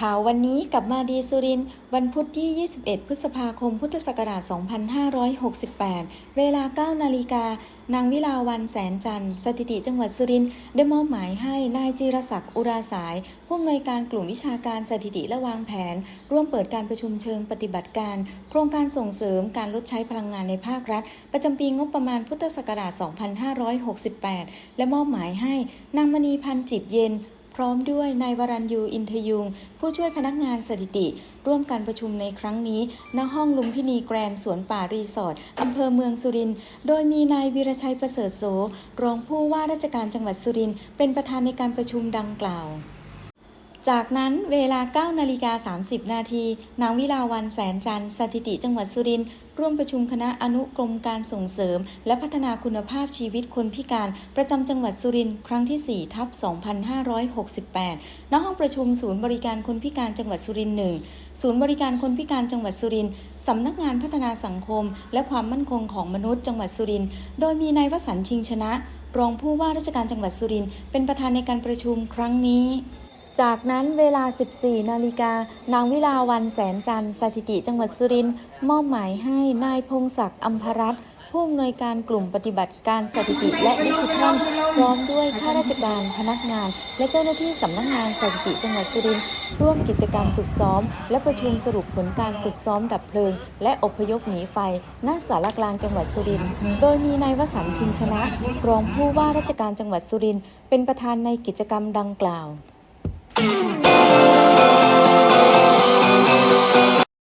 ข่าววันนี้กับมาดีสุริน วันพุธที่ 21 พฤษภาคม พุทธศักราช 2568 เวลา 9 นาฬิกา นางวิลาวันแสนจันทร์สถิติจังหวัดสุรินได้มอบหมายให้นายจีรศักดิ์อุราสาย ผู้อำนวยการกลุ่มวิชาการสถิติและวางแผน ร่วมเปิดการประชุมเชิงปฏิบัติการ โครงการส่งเสริมการลดใช้พลังงานในภาครัฐ ประจำปีงบประมาณพุทธศักราช 2568 และมอบหมายให้นางมณีพันจิตเย็น พร้อมด้วยนายวรัญยูอินทยุง ผู้ช่วยพนักงานสถิติ ร่วมการประชุมในครั้งนี้ ณ ห้องลุมพินีแกรนสวนป่ารีสอร์ทอำเภอเมืองสุรินทร์ โดยมีนายวีรชัยประเสริฐโส รองผู้ว่าราชการจังหวัดสุรินทร์ เป็นประธานในการประชุมดังกล่าว จากนั้นเวลา 9 นาฬิกา 30 นาทีนางวิลาวันแสนจันทร์สถิติจังหวัดสุรินทร์ร่วมประชุมคณะอนุกรมการส่งเสริม และพัฒนาคุณภาพชีวิตคนพิการ ประจำจังหวัดสุรินทร์ครั้งที่ 4 ทับ 2568 ณ ห้องประชุมศูนย์บริการคนพิการจังหวัดสุรินทร์1ศูนย์บริการคนพิการจังหวัดสุรินทร์สำนักงานพัฒนาสังคม และความมั่นคงของมนุษย์จังหวัดสุรินทร์ โดยมีนายวสันชิงชนะ รองผู้ว่าราชการจังหวัดสุรินทร์เป็นประธานในการประชุมครั้งนี้ จากนั้นเวลา 14 นาฬิกานางวิลาวันแสนจันทร์สถิติจังหวัดสุรินทร์มอบหมายให้นายพงศักดิ์อัมพรัตน์ผู้อำนวยการกลุ่มปฏิบัติการสถิติและดิจิทัลพร้อมด้วยข้าราชการพนักงาน และเจ้าหน้าที่สำนักงานสถิติจังหวัดสุรินทร์ร่วมกิจกรรมฝึกซ้อม และประชุมสรุปผลการฝึกซ้อมดับเพลิง และอพยพหนีไฟณสารกลางจังหวัดสุรินทร์โดยมีนายวสันต์ชินชนะ รองผู้ว่าราชการจังหวัดสุรินทร์เป็นประธานในกิจกรรมดังกล่าว Mm-hmm.